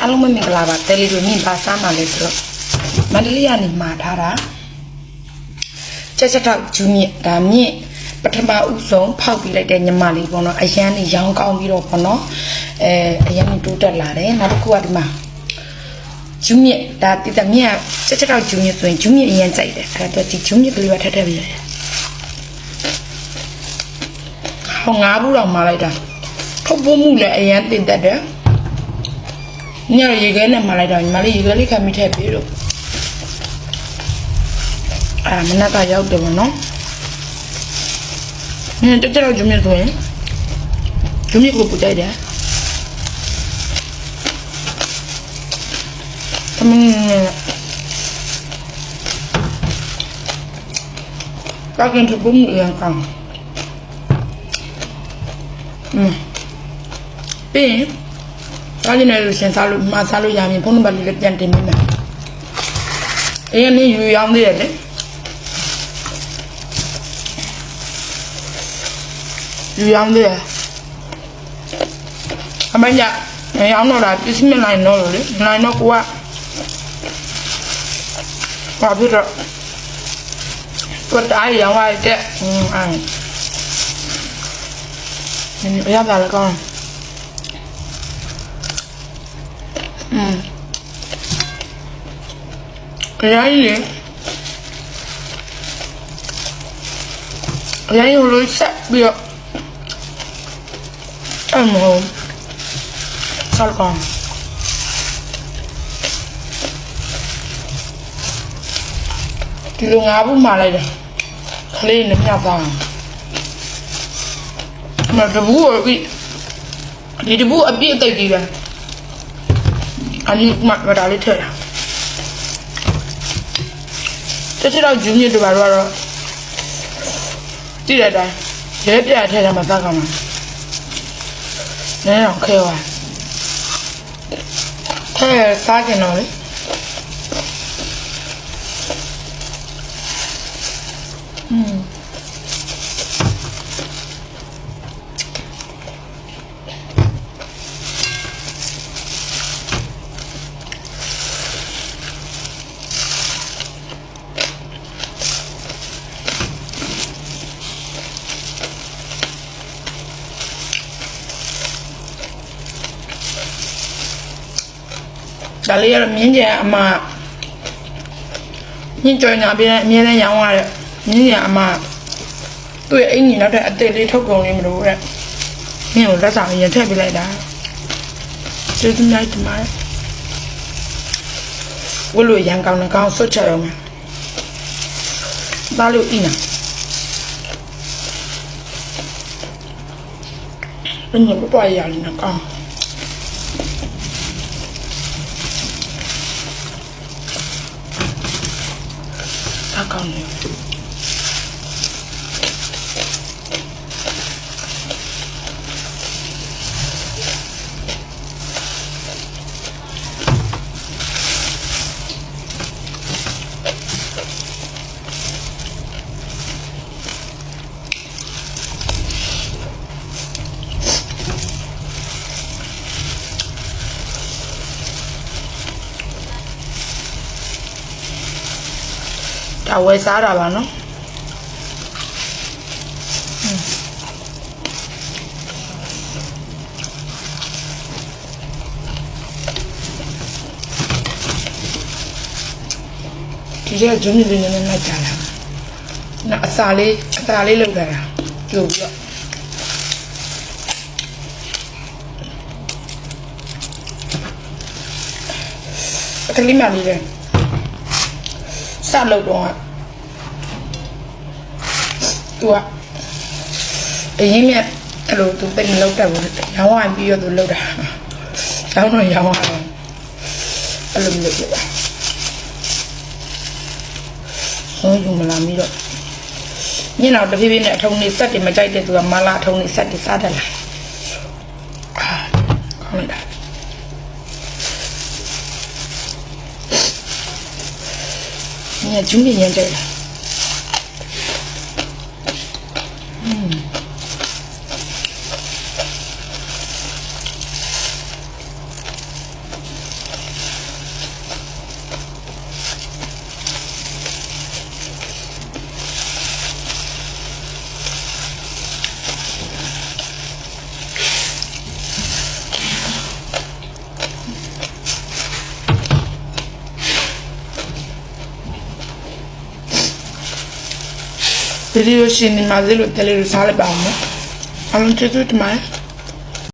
အားလုံးပဲမင်္ဂလာပါတယ်လီတို့မြင့်ပါစားမှလဲဆိုတော့မန္တလေးကနေမှာထားတာချက်ချက်တော့ဂျူမြင့်ဒါမြင့်ပထမဦးဆုံးဖောက်ပြီးလိုက်တဲ့ညီမလေးပေါ့နော်အရန်နေရောင်းကောင်းပြီးတော့ပေါ့နော်အဲအရန်နေတိုးတက်လာတယ်နောက်တစ်ခုကဒီမှာဂျူမြင့်ဒါတိတမြင့်ကချက်ချက်တော့ဂျူမြင့်ဆိုရင်ဂျူမြင့်အရန်ကြိုက်တယ်အဲ့တော့ဒီဂျူမြင့်ကလေးပဲထပ်ထပ်ပြီးလိုက်ဟောငါးဘူးတော့မှာလိုက်တာထုတ်ဖို့မှုလည်းအရန်တင်တက်တယ် ညရေခဲနဲ့မလိုက်တော့ညီမလေးရေခဲလေးခံမိထည့်ပြီးတော့အာမနက်ကရောက်တယ်ဗောနော်နင်တက်တော့ဂျုံမြဆိုရင်ဂျုံမြကိုပူကြိုက်တယ်သမင်းကကင်ထပုံးရံကောင်อืมပြီးရင် စားကျင်တယ်လို့ရှင်စားလို့မှာစားလို့ရရင်ဖုန်းနံပါတ်လေးလည်းပြန်တင်ပေးမယ်။အေးနေယူရောင်းသေးတယ်လေ။ယူရောင်းသေးတယ်။အမေညမရောင်းတော့တာပစ္စည်းမလိုက်တော့လို့လေ။နိုင်တော့ကိုကဘာဖြစ်တော့ကိုတားရောင်းရတဲ့အင်းအဲ့နင်ရပါလားကောင်း อืมအရင်လေအရင်လိုလို့ဆက်ပြီးတော့အမောဆောက်ကောင်ဒီလိုငါးဘူးမှလိုက်တယ်ခလေးနဲ့မြတ်ပါမတဘူးပြီးဒီတဘူးအပြည့်အသိကြီး ပဲအနိမမဒါလေးထည့်တာတချို့တော့ဂျူးမြစ်တို့ဘာလို့ကတော့ကြည့်တဲ့အတိုင်းရဲပြထည့်တာမှသားကောင်းမှာနည်းတော့ခဲသွားထဲစားကြတော့လေอืม ဒါလေးကတော့မြင်းကျန်အမမြင်းကြော်ညာပြင်းအမြဲတမ်းရောင်းရတဲ့မြင်းကျန်အမသူ့ရဲ့အင်ကြီးနောက်ထပ်အသေးလေးထုတ်ကုန်လေးမလို့တဲ့မြင်းကိုလက်ဆောင်ရင်ထည့်ပေးလိုက်တာကျေးဇူးများတင်ပါတယ်ဝတ်လို့ရန်ကောင်းတဲ့ကောင်းဆွတ်ချက်တော့မယ်သားလို့အင်းနာဘယ်ညဘပွားရည်နော်ကောင်း စားကောင်းတ ဒါဝယ်စားတာပါနော်ဒီကျဂျုံနေနေနေလိုက်ကြလာနော်အစာလေးအစာလေးလောက်ကြတာကြိုပြီးတော့ကလေးမလေးလည်း စလောက်တော့ကသူကအရင်မြတ်အဲ့လိုသူတိတ်မလောက်တတ်ဘူးရောင်းဝိုင်းပြီးတော့သူလောက်တာရောင်းတော့ရောင်းရတယ်အဲ့လိုမျိုးပြပါဆုံးယူမလာမီတော့ညနေတော့တဖြည်းဖြည်းနဲ့အထုံးလေးဆက်တယ်မကြိုက်တဲ့သူကမလာအထုံးလေးဆက်တယ်စားတယ်လားအာကောင်းလိုက်တာ ညကျူးနေရင်ကြို ဗီဒီယိုရှင်နေမှာလေလို့တလေးလို့စားလိုက်ပါအောင်နော်အားလုံးကျေးဇူးတင်ပါတယ်